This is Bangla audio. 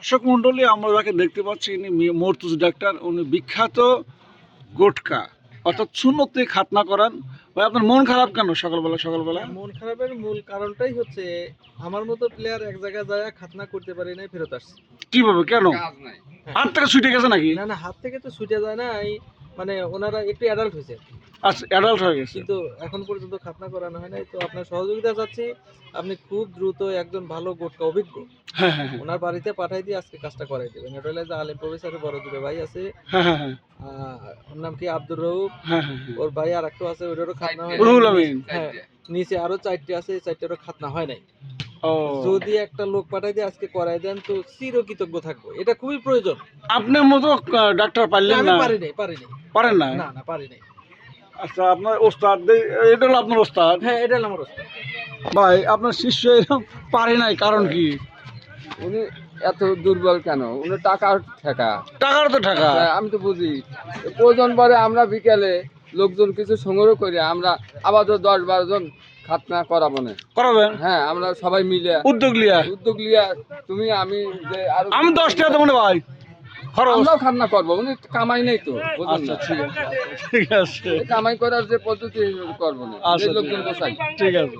দর্শক মন্ডলী আমরা যাকে দেখতে পাচ্ছি ইনি মর্তুজ ডাক্তার উনি বিখ্যাত গোটকা। অর্থাৎ শূন্যতে খাতনা করান। ভাই আপনার মন খারাপ কেন সকালবেলা সকালবেলা? মন খারাপের মূল কারণটাই হচ্ছে আমার মতো প্লেয়ার এক জায়গায় যায় খাতনা করতে পারি নাই ফেরত আসছে। কীভাবে? কেন? হাত থেকে ছুটে গেছে নাকি? না না হাত থেকে তো ছুটে যায় না মানে ওনারা একটু অ্যাডাল্ট হয়েছে আচ্ছা অ্যাডাল্ট হয়ে গেছে। কিন্তু এখন পর্যন্ত খাতনা করানো হয় নাই তো আপনার সহযোগিতা চাচ্ছি আপনি খুব দ্রুত একজন ভালো গোটকা অভিজ্ঞ হ্যাঁ হ্যাঁ হ্যাঁ। ওনার বাড়িতে পাঠাই দিয়ে আজকে কাজটা করাই দেবেন। এটা হলে যে আলিম প্রফেসরের বড় দুটো ভাই আছে হ্যাঁ হ্যাঁ হ্যাঁ। ওর নাম কি? আব্দুর রউফ। হ্যাঁ হ্যাঁ হ্যাঁ। ওর ভাই আর একটু আছে ওটারও খাতনা হয় রুহুল আমিন। হ্যাঁ নিচে আরও চারটে আছে এই চারটেরও খাতনা হয় নাই। যদি একটা লোক পাঠাই দিয়ে আজকে করাই দেন তো চিরকৃতজ্ঞ থাকব। এটা খুবই প্রয়োজন। আপনার মতো ডাক্তার পারলেন না? পারি নাই পারি নাই। পারেন না? না না পারি নাই। আচ্ছা আপনার ওস্তাদ এটা হলো আপনার ওস্তাদ? হ্যাঁ এটা হলো আমার অবস্থা ভাই আপনার শিষ্য এরকম পারে নাই কারণ কি? উনি এত দুর্বল কেন? উনি টাকার ঠেকা। টাকার তো টাকা তাই আমি তো বুঝি। প্রয়োজন পরে আমরা বিকেলে লোকজন কিছু সংগ্রহ করি আমরা আবার তো দশ বারো জন খাতনা করাবো না। করাবেন? হ্যাঁ আমরা সবাই মিলে উদ্যোগ লিয়া। উদ্যোগ লিয়া তুমি আমি যে আমি দশ টাকা দেবো না ভাই। খরচ। আমরাও খান্না করব উনি কামাই নেই তো আচ্ছা ঠিক আছে। ঠিক আছে। কামাই করার যে পদ্ধতি করব না। আচ্ছা, লোকজন বসাই ঠিক আছে।